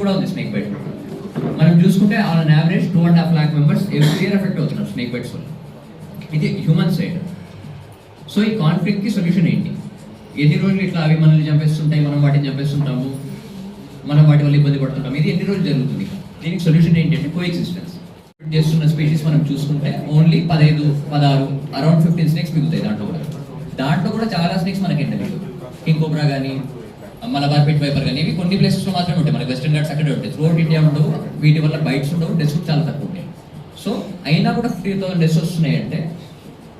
కూడా ఉంది snake bite మనం చూసుకుంటే on average two and half lakh members every year effect అవుతున్నారు స్నేక్ బైట్స్ వల్ల. ఇది హ్యూమన్ సైడ్ సో ఈ కాన్ఫ్లిక్ట్కి సొల్యూషన్ ఏంటి? ఎన్ని రోజులు ఇట్లా అవి మనల్ని చంపేస్తుంటాయి మనం వాటిని చంపేస్తుంటాము? మనం వాటి వల్ల ఇబ్బంది పడుతుంటాం ఇది ఎన్ని రోజులు జరుగుతుంది? దీనికి సొల్యూషన్ ఏంటంటే కో ఎగ్జిస్టెన్స్ చేస్తున్న స్పీషీస్ మనం చూసుకుంటే ఓన్లీ పదహైదు పదహారు అరౌండ్ ఫిఫ్టీన్ స్నేక్స్ మిగుతాయి దాంట్లో కూడా. దాంట్లో కూడా చాలా స్నేక్స్ మనకి ఎండలేదు కింగ్ కోబ్రా కానీ మలబార్పేట్ వైపర్ కానీ ఇవి కొన్ని ప్లేసెస్లో మాత్రమే ఉంటాయి. మనకి వెస్టర్న్ ఘాట్స్ అక్కడే ఉంటాయి. త్రూఅవుట్ ఇండియా ఉండవు. వీటి వల్ల బైట్స్ ఉండవు. డెస్ చాలా తక్కువ ఉంటాయి. సో అయినా కూడా త్రీ థౌసండ్ డెస్ వస్తున్నాయి అంటే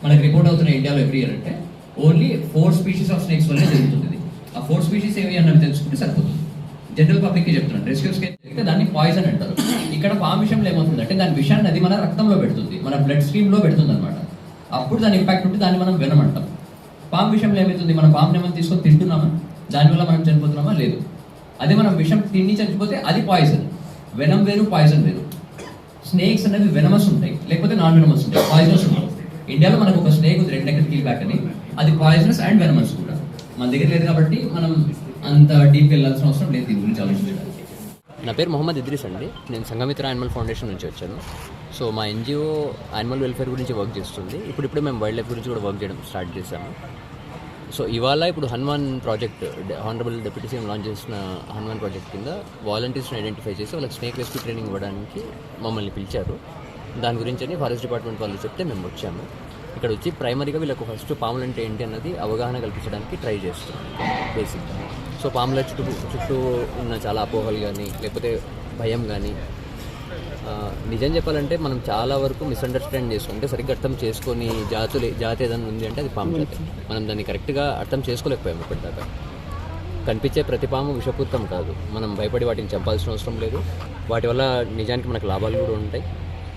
మనకి రిపోర్ట్ అవుతున్న ఇండియాలో ఎవ్రీ ఇయర్ అంటే only four species of snakes వల్లే జరుగుతుంది ఆ ఫోర్ స్పీషీస్ ఏవి అన్నది తెలుసుకుంటే సరిపోతుంది. జనరల్ పబ్లిక్కి చెప్తున్నాను. రెస్క్యూస్ అయితే దాన్ని పాయిజన్ అంటారు. ఇక్కడ పామిషంలో ఏమవుతుంది అంటే దాని విషయాన్ని అది మన రక్తంలో పెడుతుంది. మన బ్లడ్ స్ట్రీమ్లో పెడుతుంది అనమాట అప్పుడు దాని ఇంపాక్ట్ ఉంటే దాన్ని మనం వినమంటాం. పాము విషయంలో ఏమవుతుంది? మనం పాముని ఏమైనా తీసుకొని తింటున్నామా? దానివల్ల మనం చనిపోతున్నామా? లేదు. అదే మనం విషం తిని చనిపోతే అది పాయిజన్ వెనం వేరు పాయిజన్ వేరు. స్నేక్స్ అనేవి వెనమస్ ఉంటాయి. లేకపోతే నాన్ వెనమస్ ఉంటాయి. పాయిజనస్ ఉంటాయి. ఇండియాలో మనకు ఒక స్నేక్ ఉంది రెండు ఎక్కడ బ్యాక్ అని. అది పాయిజనస్ అండ్ వెనమస్ కూడా. మన దగ్గర లేదు కాబట్టి మనం అంత డీప్ వెళ్ళాల్సిన అవసరం లేదు. దీని గురించి ఆలోచించడానికి. నా పేరు మొహమ్మద్ ఇద్రీస్ అండి. నేను సంఘమిత్ర యానిమల్ ఫౌండేషన్ నుంచి వచ్చాను. సో మా ఎన్జిఓ యానిమల్ వెల్ఫేర్ గురించి వర్క్ చేస్తుంది. ఇప్పుడు ఇప్పుడు మేము వైల్డ్ లైఫ్ గురించి కూడా వర్క్ చేయడం స్టార్ట్ చేశాము. సో ఇవాళ ఇప్పుడు Hanuman project honourable deputy CM launch చేసిన హనుమాన్ ప్రాజెక్ట్ కింద వాలంటీర్స్ని ఐడెంటిఫై చేసి వాళ్ళకి స్నేక్ రెస్క్యూ ట్రైనింగ్ ఇవ్వడానికి మమ్మల్ని పిలిచారు. దాని గురించి అని ఫారెస్ట్ డిపార్ట్మెంట్ వాళ్ళు చెప్తే మేము వచ్చాము. ఇక్కడ వచ్చి ప్రైమరీగా వీళ్ళకు ఫస్ట్ పాములు అంటే ఏంటి అన్నది అవగాహన కల్పించడానికి ట్రై చేస్తున్నాం బేసిక్గా సో పాముల చుట్టూ చుట్టూ ఉన్న చాలా అపోహలు కానీ లేకపోతే భయం కానీ నిజం చెప్పాలంటే మనం చాలా వరకు మిస్అండర్స్టాండ్ చేసుకో అంటే సరిగ్గా అర్థం చేసుకొని జాతులు జాతి ఏదైనా ఉంది అంటే అది పాము జాతి. మనం దాన్ని కరెక్ట్గా అర్థం చేసుకోలేకపోయాము ఇప్పటిదాకా. కనిపించే ప్రతి పాము విషపూరితం కాదు. మనం భయపడి వాటిని చంపాల్సిన అవసరం లేదు. వాటి వల్ల నిజానికి మనకు లాభాలు కూడా ఉంటాయి.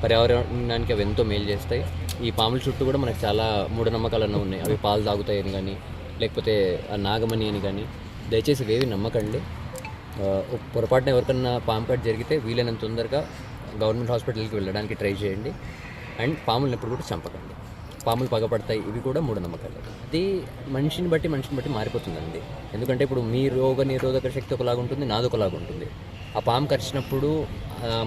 పర్యావరణానికి అవి ఎంతో మేలు చేస్తాయి. ఈ పాముల చుట్టూ కూడా మనకు చాలా మూఢనమ్మకాలు అన్న ఉన్నాయి. అవి పాలు తాగుతాయని కానీ లేకపోతే ఆ నాగమణి అని కానీ. దయచేసి ఇవేవి నమ్మకండి. పొరపాటున ఎవరికన్నా పాము కట్ జరిగితే వీలైనంత తొందరగా గవర్నమెంట్ హాస్పిటల్కి వెళ్ళడానికి ట్రై చేయండి. అండ్ పాములను ఎప్పుడు కూడా చంపకండి. పాములు పగపడతాయి ఇవి కూడా మూఢనమ్మకాలు. అది మనిషిని బట్టి మనిషిని బట్టి మారిపోతుందండి. ఎందుకంటే ఇప్పుడు మీ రోగ నిరోధక శక్తి ఒకలాగా ఉంటుంది నాది ఒకలాగా ఉంటుంది. ఆ పాము కరిచినప్పుడు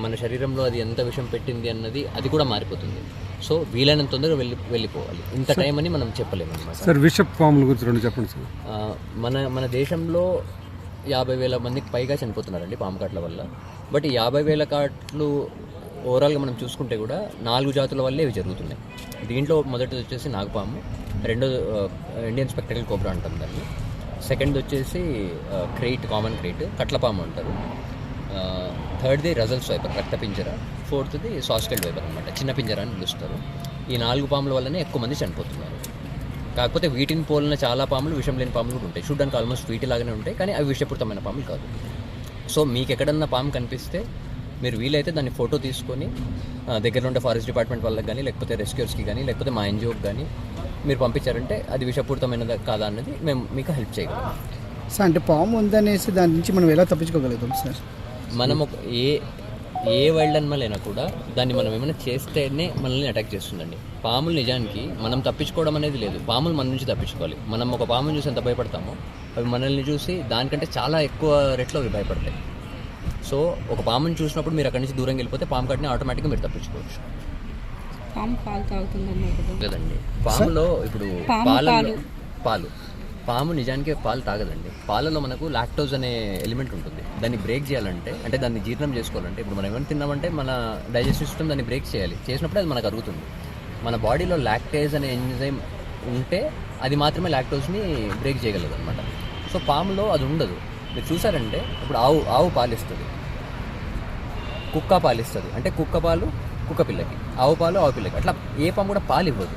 మన శరీరంలో అది ఎంత విషం పెట్టింది అన్నది అది కూడా మారిపోతుంది. సో వీలైనంత తొందరగా వెళ్ళి వెళ్ళిపోవాలి. ఇంత టైం అని మనం చెప్పలేము అనమాట సార్ విష పాముల గురించి రెండు చెప్పండి సార్. మన మన దేశంలో యాభై వేల మందికి పైగా చనిపోతున్నారండి పాము కాట్ల వల్ల. బట్ యాభై వేల కాట్లు ఓవరాల్గా మనం చూసుకుంటే కూడా నాలుగు జాతుల వల్లే ఇవి జరుగుతున్నాయి. దీంట్లో మొదటిది వచ్చేసి నాగపాము రెండోది ఇండియన్ స్పెక్టకల్ కోబ్రా అంటాం దాన్ని. సెకండ్ వచ్చేసి ఆ, క్రెయిట్ కామన్ క్రెయిట్ కట్లపాము అంటారు. థర్డ్ది రజల్ స్వైపర్ రక్త పింజర. ఫోర్త్ది సాస్కెల్ వైపర్ అనమాట చిన్న పింజర అని పిలుస్తారు. ఈ నాలుగు పాముల వల్లనే ఎక్కువ మంది చనిపోతున్నారు. కాకపోతే వీటిని పోలిన చాలా పాములు విషం లేని పాములు కూడా ఉంటాయి. చూడడానికి ఆల్మోస్ట్ వీటి లాగానే ఉంటాయి కానీ అవి విషపూరితమైన పాములు కాదు. సో మీకు ఎక్కడన్నా పాము కనిపిస్తే మీరు వీలైతే దాన్ని ఫోటో తీసుకొని ఆ, దగ్గరలో ఉండే ఫారెస్ట్ డిపార్ట్మెంట్ వాళ్ళకి కానీ లేకపోతే రెస్క్యూర్స్కి కానీ లేకపోతే మా ఎన్జిఓకి కానీ మీరు పంపించారంటే అది విషపూరితమైనదా కాదా అన్నది మేము మీకు హెల్ప్ చేయగలం. సార్ అంటే పాము ఉందనేసి దాని నుంచి మనం ఎలా తప్పించుకోగలుగుతాం సార్? మనం ఒక ఏ ఏ వైల్డ్ అనిమల్ అయినా కూడా దాన్ని మనం ఏమైనా చేస్తేనే మనల్ని అటాక్ చేస్తుందండి. పాములు నిజానికి మనం తప్పించుకోవడం అనేది లేదు. పాములు మన నుంచి తప్పించుకోవాలి. మనం ఒక పాముని చూసి ఎంత భయపడతామో అవి మనల్ని చూసి దానికంటే చాలా ఎక్కువ రెట్లు అవి భయపడతాయి. సో ఒక పాముని చూసినప్పుడు మీరు అక్కడి నుంచి దూరం వెళ్ళిపోతే పాము కట్టిని ఆటోమేటిక్గా మీరు తప్పించుకోవచ్చు. పాము పాలు తాగుతుందన్నారు కదండి పాములో ఇప్పుడు పాలు. పాలు. పాము నిజానికి పాలు తాగదండి. పాలలో మనకు లాక్టోజ్ అనే ఎలిమెంట్ ఉంటుంది. దాన్ని బ్రేక్ చేయాలంటే అంటే దాన్ని జీర్ణం చేసుకోవాలంటే ఇప్పుడు మనం ఏమైనా తిన్నామంటే మన డైజెస్టివ్ సిస్టమ్ దాన్ని బ్రేక్ చేయాలి. చేసినప్పుడు అది మనకు అరుగుతుంది. మన బాడీలో లాక్టేజ్ అనే ఎంజైమ్ ఉంటే అది మాత్రమే లాక్టోజ్ని బ్రేక్ చేయగలదు అనమాట సో పాములో అది ఉండదు. మీరు చూసారంటే ఇప్పుడు ఆవు ఆవు పాలిస్తుంది. కుక్క పాలిస్తుంది. అంటే కుక్క పాలు కుక్క పిల్లకి. ఆవు పాలు ఆవు పిల్లకి. అట్లా ఏ పాము కూడా పాలు ఇవ్వదు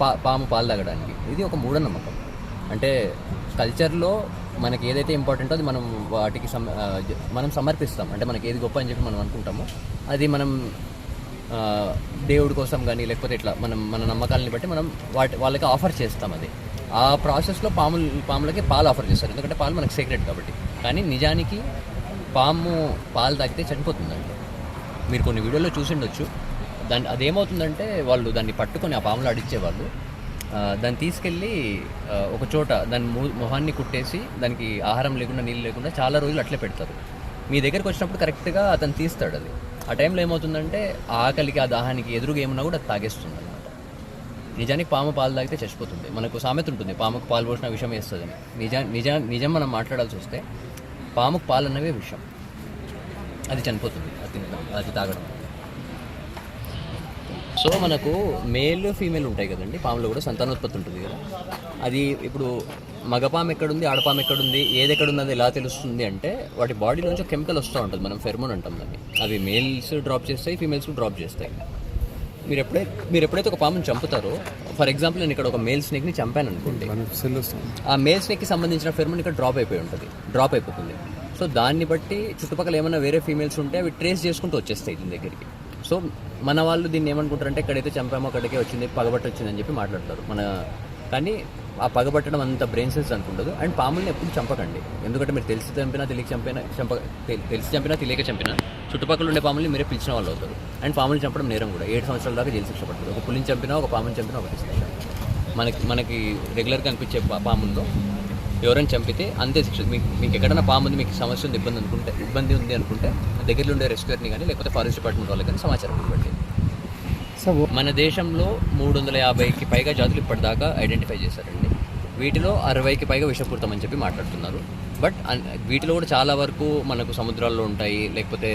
పా పాము పాలు తాగడానికి. ఇది ఒక మూఢనమ్మకం. అంటే కల్చర్లో మనకి ఏదైతే ఇంపార్టెంటో అది మనం వాటికి సమ మనం సమర్పిస్తాం. అంటే మనకి ఏది గొప్ప అని చెప్పి మనం అనుకుంటామో. అది మనం దేవుడి కోసం కానీ లేకపోతే ఇట్లా మనం మన నమ్మకాలని బట్టి మనం వాటి వాళ్ళకి ఆఫర్ చేస్తాం అది. ఆ ప్రాసెస్లో పాములు పాములకి పాలు ఆఫర్ చేస్తారు. ఎందుకంటే పాలు మనకు సీక్రెట్ కాబట్టి. కానీ నిజానికి పాము పాలు తాగితే చనిపోతుందండి. మీరు కొన్ని వీడియోలో చూసిండొచ్చు దాన్ని అదేమవుతుందంటే వాళ్ళు దాన్ని పట్టుకొని ఆ పాములు ఆడిచ్చేవాళ్ళు దాన్ని తీసుకెళ్ళి ఒక చోట దాని మొహాన్ని కుట్టేసి దానికి ఆహారం లేకుండా నీళ్ళు లేకుండా చాలా రోజులు అట్లే పెడతారు. మీ దగ్గరికి వచ్చినప్పుడు కరెక్ట్గా అతను తీస్తాడు అది. ఆ టైంలో ఏమవుతుందంటే ఆ ఆకలికి ఆ దాహానికి ఎదురుగా ఏమన్నా కూడా అది తాగేస్తుంది అనమాట నిజానికి పాము పాలు తాగితే చచ్చిపోతుంది. మనకు సామెత ఉంటుంది పాముకు పాలు పోసిన విషం వేస్తుందని. నిజా నిజా నిజం మనం మాట్లాడాల్సి వస్తే పాముకు పాలు అన్నవే విషం. అది చనిపోతుంది అది తినడం అది తాగడం. సో మనకు మేల్ ఫీమేల్ ఉంటాయి కదండి పాములో కూడా సంతానోత్పత్తి ఉంటుంది కదా. అది ఇప్పుడు మగపాము ఎక్కడుంది ఆడపాము ఎక్కడుంది ఏది ఎక్కడుంది అది ఎలా తెలుస్తుంది అంటే వాటి బాడీలోంచి కెమికల్ వస్తూ ఉంటుంది మనం ఫెర్మోన్ అంటాం దాన్ని. అవి మేల్స్ డ్రాప్ చేస్తాయి ఫీమేల్స్ డ్రాప్ చేస్తాయి. మీరు ఎప్పుడైతే మీరు ఎప్పుడైతే ఒక పాముని చంపుతారో ఫర్ ఎగ్జాంపుల్ నేను ఇక్కడ ఒక మేల్ స్నేక్ని చంపాను అనుకోండి. ఆ మేల్ స్నేక్కి సంబంధించిన ఫెర్మోన్ ఇక్కడ డ్రాప్ అయిపోయి ఉంటుంది డ్రాప్ అయిపోతుంది. సో దాన్ని బట్టి చుట్టుపక్కల ఏమైనా వేరే ఫీమేల్స్ ఉంటే అవి ట్రేస్ చేసుకుంటూ వచ్చేస్తాయి దీని దగ్గరికి. సో మన వాళ్ళు దీన్ని ఏమనుకుంటారంటే ఎక్కడైతే చంపామో అక్కడికే వచ్చింది పగబట్టి వచ్చిందని చెప్పి మాట్లాడతారు. మన కానీ ఆ పగబట్టడం అంత బ్రెయిన్ సెల్స్ అనుకుండదు. అండ్ పాముల్ని ఎప్పుడు చంపకండి. ఎందుకంటే మీరు తెలిసి చంపినా తెలియక చంపినా చంప తెలిసి చంపినా తెలియక చంపినా చుట్టుపక్కల ఉండే పాముల్ని మీరే పిలిచిన వాళ్ళు అవుతారు. అండ్ పాములు చంపడం నేరం కూడా. ఏడు సంవత్సరాల దాకా జైలు శిక్ష పడుతుంది. ఒక పులిని చంపినా ఒక పాముని చంపినా ఒకటి శిక్ష మనకి మనకి రెగ్యులర్గా అనిపించే పాముల్లో ఎవరైనా చంపితే అంతే శిక్ష. మీకు మీకు ఎక్కడైనా పాము ఉంది మీకు సమస్య ఉంది ఇబ్బంది అనుకుంటే ఇబ్బంది ఉంది అనుకుంటే దగ్గరలో ఉండే రెస్క్యూర్ని కానీ లేకపోతే ఫారెస్ట్ డిపార్ట్మెంట్ వాళ్ళకి కానీ సమాచారం ఇవ్వండి. మన దేశంలో మూడు వందల యాభైకి పైగా జాతులు ఇప్పటిదాకా ఐడెంటిఫై చేశారండి. వీటిలో అరవైకి పైగా విషపూరితం అని చెప్పి మాట్లాడుతున్నారు. బట్ వీటిలో కూడా చాలా వరకు మనకు సముద్రాల్లో ఉంటాయి లేకపోతే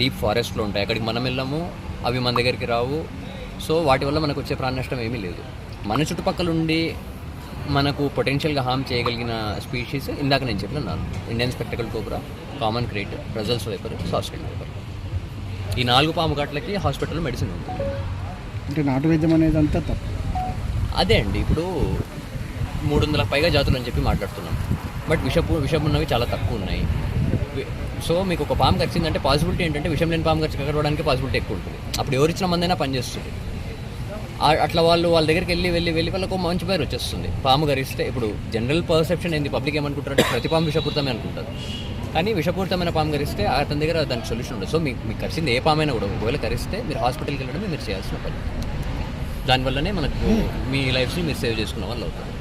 డీప్ ఫారెస్ట్లో ఉంటాయి. అక్కడికి మనం వెళ్ళాము అవి మన దగ్గరికి రావు. సో వాటి వల్ల మనకు వచ్చే ప్రాణ నష్టం ఏమీ లేదు. మన చుట్టుపక్కల ఉండి మనకు పొటెన్షియల్గా హామ్ చేయగలిగిన స్పీషీస్ ఇందాక నేను చెప్పిన నాలుగు Indian spectacle cobra common krait Russell's viper saw scaled viper ఈ నాలుగు పాము కాట్లకి హాస్పిటల్లో మెడిసిన్ ఉంటుంది అంటే నాటు వైద్యం అనేది అంతా తప్పు. అదే అండి ఇప్పుడు మూడు వందల పైగా జాతులు అని చెప్పి మాట్లాడుతున్నాం. బట్ విషపు విషం ఉన్నవి చాలా తక్కువ ఉన్నాయి సో మీకు ఒక పాము కరిచిందంటే పాసిబిలిటీ ఏంటంటే విషం లేని పాము కరిచి కరవడానికి పాసిబిలిటీ ఎక్కువ ఉంటుంది. అప్పుడు ఎవరు ఇచ్చిన మందైనా పనిచేస్తుంది. అట్లా వాళ్ళు వాళ్ళ దగ్గరికి వెళ్ళి వెళ్ళి వెళ్ళి వాళ్ళకు ఒక మంచి పేరు వచ్చేస్తుంది. పాము గరిస్తే ఇప్పుడు జనరల్ పర్సెప్షన్ ఏంది? పబ్లిక్ ఏమనుకుంటారంటే ప్రతి పాము విషపూరితమే అనుకుంటారు. కానీ విషపూరితమైన పాము కరిస్తే అతని దగ్గర దానికి సొల్యూషన్ ఉండదు. సో మీకు మీకు కరిచింది ఏ పామైనా కూడా ఒకవేళ కరిస్తే మీరు హాస్పిటల్కి వెళ్ళడమే మీరు చేయాల్సిన పని. దానివల్లనే మనకు మీ లైఫ్ని మీరు సేవ్ చేసుకున్న వాళ్ళు అవుతారు.